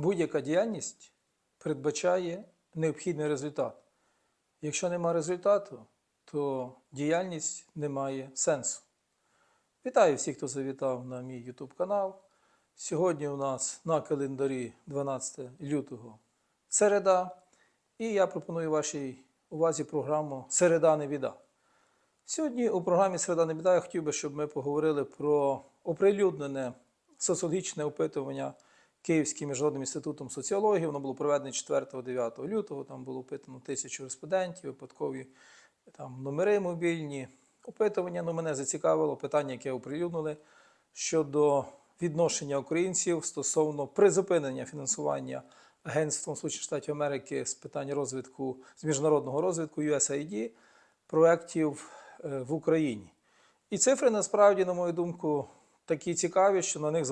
будь-яка діяльність передбачає необхідний результат. Якщо нема результату, то діяльність не має сенсу. Вітаю всіх, хто завітав на мій YouTube канал. Сьогодні у нас на календарі 12 лютого середа, і я пропоную вашій увазі програму Середа не біда. Сьогодні у програмі Середа не біда я хотів би, щоб ми поговорили про оприлюднене соціологічне опитування Київським міжнародним інститутом соціології. Воно було проведене 4-9 лютого. Там було опитано тисячу респондентів, випадкові там, номери мобільні. Опитування ну, мене зацікавило питання, яке оприлюднили щодо відношення українців стосовно призупинення фінансування Агентством Сполучених Штатів Америки з питань розвитку з міжнародного розвитку USAID проєктів е, в Україні. І цифри насправді, на мою думку, такі цікаві, що на них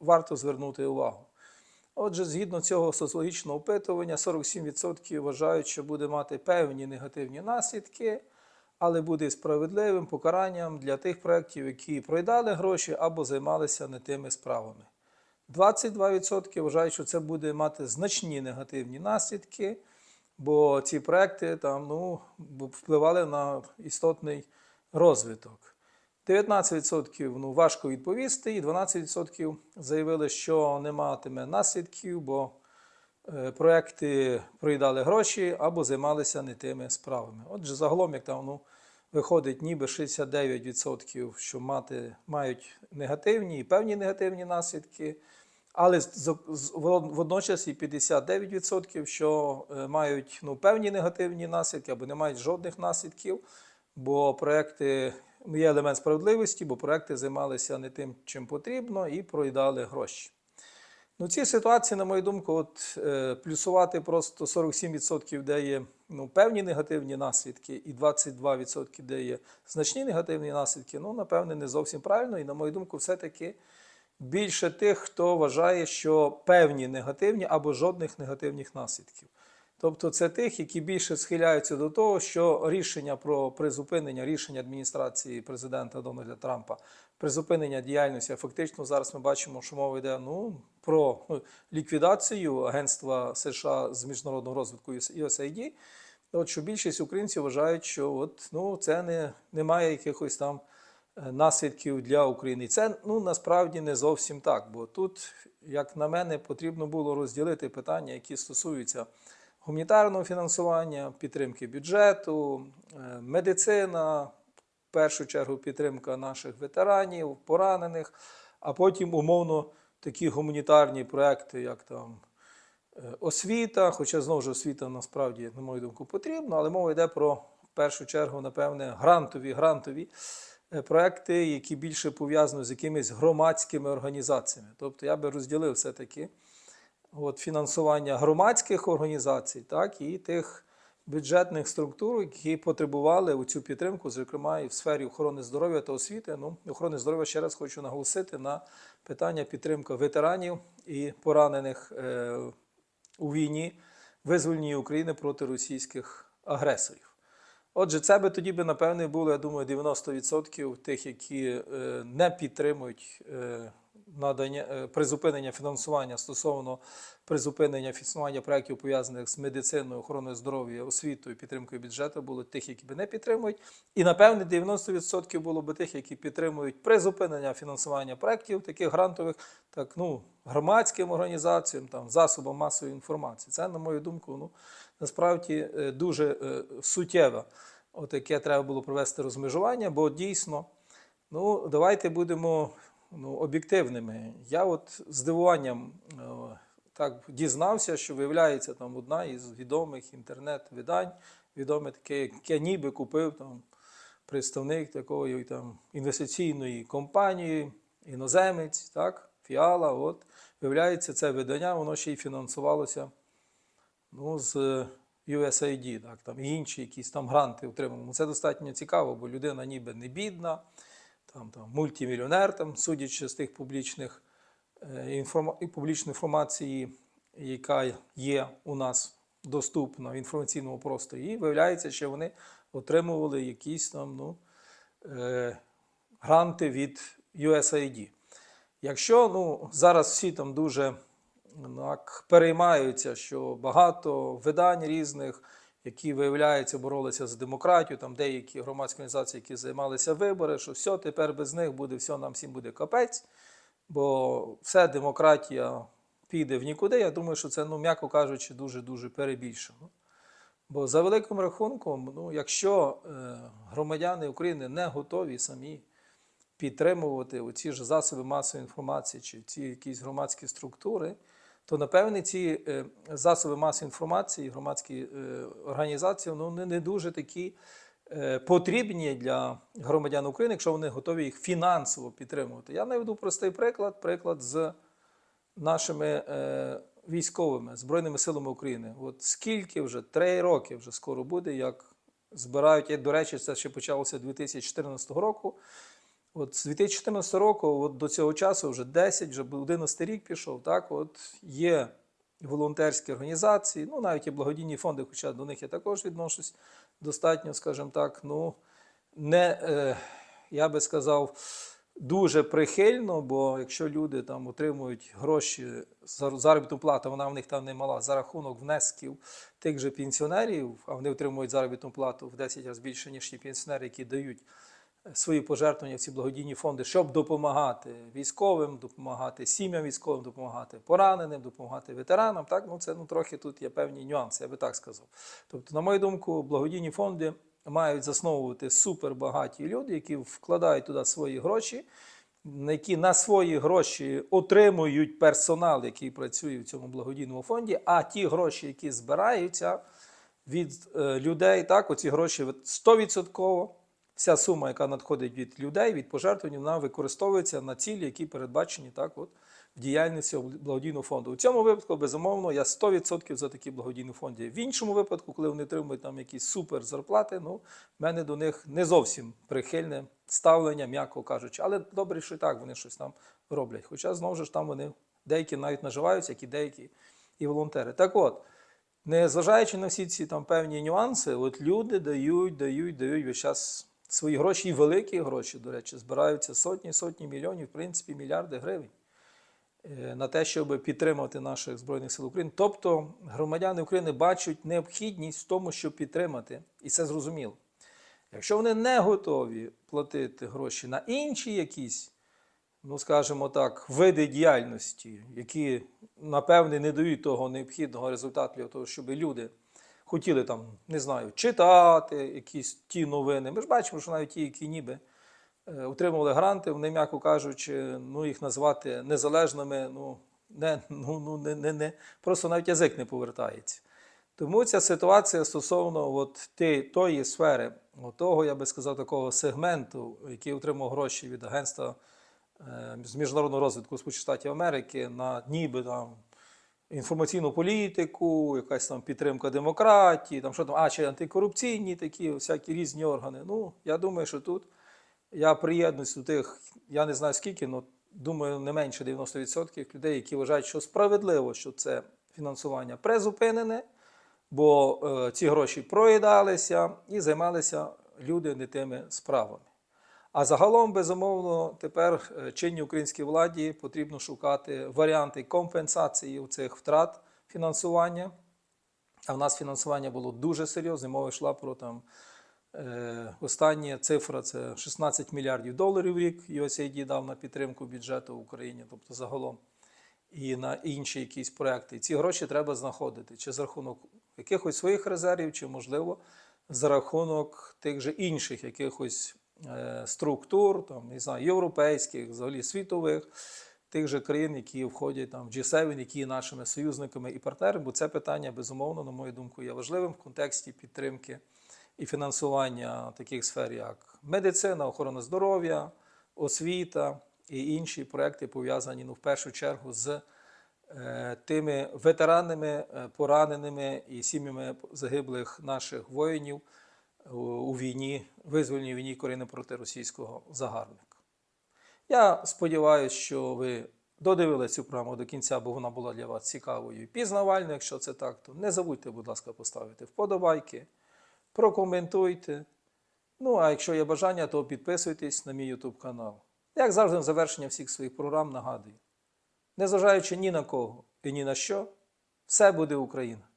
варто звернути увагу. Отже, згідно цього соціологічного опитування, 47% вважають, що буде мати певні негативні наслідки, але буде справедливим покаранням для тих проєктів, які проїдали гроші або займалися не тими справами. 22% вважають, що це буде мати значні негативні наслідки, бо ці проекти там, ну, впливали на істотний розвиток. 19% ну, важко відповісти, і 12% заявили, що не матиме наслідків, бо е, проекти проїдали гроші або займалися не тими справами. Отже, загалом, як там ну, виходить, ніби 69%, що мати, мають негативні і певні негативні наслідки, але водночас і 59%, що е, мають ну, певні негативні наслідки або не мають жодних наслідків, бо проекти є елемент справедливості, бо проекти займалися не тим, чим потрібно, і проїдали гроші. Ну, ці ситуації, на мою думку, от, е, плюсувати просто 47%, де є ну, певні негативні наслідки, і 22%, де є значні негативні наслідки, ну, напевне, не зовсім правильно. І, на мою думку, все-таки більше тих, хто вважає, що певні негативні або жодних негативних наслідків. Тобто це тих, які більше схиляються до того, що рішення про призупинення рішення адміністрації президента Дональда Трампа, призупинення діяльності, а фактично зараз ми бачимо, що мова йде ну, про ну, ліквідацію Агентства США з міжнародного розвитку USAID, От що більшість українців вважають, що от, ну, це не, не має якихось там е, наслідків для України. Це ну, насправді не зовсім так, бо тут, як на мене, потрібно було розділити питання, які стосуються гуманітарного фінансування, підтримки бюджету, е, медицина, в першу чергу підтримка наших ветеранів, поранених, а потім умовно такі гуманітарні проекти, як там е, освіта, хоча знову ж освіта насправді, на мою думку, потрібна, але мова йде про в першу чергу, напевне, грантові грантові е, проекти, які більше пов'язані з якимись громадськими організаціями. Тобто я би розділив все-таки от, фінансування громадських організацій, так, і тих бюджетних структур, які потребували у цю підтримку, зокрема і в сфері охорони здоров'я та освіти. Ну, охорони здоров'я ще раз хочу наголосити на питання підтримки ветеранів і поранених е, у війні, визвольній України проти російських агресорів. Отже, це би тоді би, напевне, було, я думаю, 90% тих, які е, не підтримують е, надання е, призупинення фінансування стосовно призупинення фінансування проєктів, пов'язаних з медициною, охороною здоров'я, освітою, підтримкою бюджету, було тих, які би не підтримують. І напевне 90% було б тих, які підтримують призупинення фінансування проєктів, таких грантових, так ну громадським організаціям, там засобам масової інформації. Це, на мою думку, ну насправді е, дуже е, суттєво. От яке треба було провести розмежування, бо дійсно, ну давайте будемо ну, об'єктивними. Я от здивуванням е, так дізнався, що виявляється там одна із відомих інтернет-видань, відоме таке, яке ніби купив там представник такої там інвестиційної компанії, іноземець, так, Фіала. От виявляється, це видання, воно ще й фінансувалося ну, з USAID, так, там, і інші якісь там гранти отримали. Ну, Це достатньо цікаво, бо людина ніби не бідна, там, там, мультимільйонер, там, судячи з тих публічних е, інформа... публічної інформації, яка є у нас доступна в інформаційному просторі, і виявляється, що вони отримували якісь там ну, е, гранти від USAID. Якщо ну, зараз всі там дуже переймаються, що багато видань різних, які виявляється, боролися за демократію, там деякі громадські організації, які займалися вибори, що все, тепер без них буде все, нам всім буде капець, бо все демократія піде в нікуди. Я думаю, що це, ну, м'яко кажучи, дуже-дуже перебільшено. Бо за великим рахунком, ну, якщо е, громадяни України не готові самі підтримувати оці ж засоби масової інформації чи ці якісь громадські структури, то напевне ці е, засоби масової інформації, громадські е, організації, ну, не, не дуже такі е, потрібні для громадян України, якщо вони готові їх фінансово підтримувати. Я наведу простий приклад, приклад з нашими військовими Збройними силами України. От скільки вже три роки вже скоро буде, як збирають. І, до речі, це ще почалося 2014 року. От з 2014 року, от до цього часу, вже 10, вже 11 рік пішов. Так, от є волонтерські організації, ну навіть і благодійні фонди, хоча до них я також відношусь достатньо, скажімо так, ну не е, я би сказав дуже прихильно, бо якщо люди там отримують гроші за заробітну плату, вона в них там не мала за рахунок внесків тих же пенсіонерів, а вони отримують заробітну плату в 10 разів більше, ніж ті пенсіонери, які дають свої пожертвування в ці благодійні фонди, щоб допомагати військовим, допомагати сім'ям військовим, допомагати пораненим, допомагати ветеранам. Так, ну це ну трохи тут є певні нюанси, я би так сказав. Тобто, на мою думку, благодійні фонди мають засновувати супербагаті люди, які вкладають туди свої гроші, які на свої гроші отримують персонал, який працює в цьому благодійному фонді, а ті гроші, які збираються від е, людей, так, оці гроші 100%, вся сума, яка надходить від людей, від пожертвувань, вона використовується на цілі, які передбачені так, от, в діяльності благодійного фонду. У цьому випадку, безумовно, я 100% за такі благодійні фонди. В іншому випадку, коли вони отримують там якісь супер зарплати, ну, в мене до них не зовсім прихильне ставлення, м'яко кажучи. Але добре, що і так вони щось там роблять. Хоча знову ж там вони деякі навіть наживаються, як і деякі і волонтери. Так от. Незважаючи на всі ці там певні нюанси, от люди дають, дають, дають весь час свої гроші, і великі гроші, до речі, збираються сотні, сотні мільйонів, в принципі, мільярди гривень е, на те, щоб підтримати наших Збройних сил України. Тобто громадяни України бачать необхідність в тому, щоб підтримати, і це зрозуміло. Якщо вони не готові платити гроші на інші якісь, ну скажімо так, види діяльності, які, напевне, не дають того необхідного результату для того, щоб люди хотіли там, не знаю, читати якісь ті новини. Ми ж бачимо, що навіть ті, які ніби е, отримували гранти, вони, м'яко кажучи, ну, їх назвати незалежними, ну, не, ну, ну, не, не, не, просто навіть язик не повертається. Тому ця ситуація стосовно от тої сфери, того, я би сказав, такого сегменту, який отримав гроші від Агентства е, з міжнародного розвитку Сполучених Штатів Америки на ніби там інформаційну політику, якась там підтримка демократії, там що там, а чи антикорупційні такі, всякі різні органи. Ну, я думаю, що тут я приєднуюсь до тих, я не знаю скільки, але думаю, не менше 90% людей, які вважають, що справедливо, що це фінансування призупинене, бо е, ці гроші проїдалися і займалися люди не тими справами. А загалом, безумовно, тепер е, чинній українській владі потрібно шукати варіанти компенсації цих втрат фінансування. А в нас фінансування було дуже серйозне. Мова йшла про там е, остання цифра це 16 мільярдів доларів в рік. USAID дав на підтримку бюджету в Україні, тобто загалом, і на інші якісь проекти. І ці гроші треба знаходити чи за рахунок якихось своїх резервів, чи, можливо, за рахунок тих же інших якихось структур, там, не знаю, європейських, взагалі світових, тих же країн, які входять там, в G7, які є нашими союзниками і партнерами, бо це питання, безумовно, на мою думку, є важливим в контексті підтримки і фінансування таких сфер, як медицина, охорона здоров'я, освіта і інші проекти пов'язані ну, в першу чергу з е, тими ветеранами, е, пораненими і сім'ями загиблих наших воїнів у, війні, визвольній війні України проти російського загарбника. Я сподіваюся, що ви додивилися цю програму до кінця, бо вона була для вас цікавою і пізнавальною. Якщо це так, то не забудьте, будь ласка, поставити вподобайки, прокоментуйте. Ну, а якщо є бажання, то підписуйтесь на мій YouTube канал. Як завжди, на завершення всіх своїх програм нагадую. Незважаючи ні на кого, і ні на що, все буде Україна.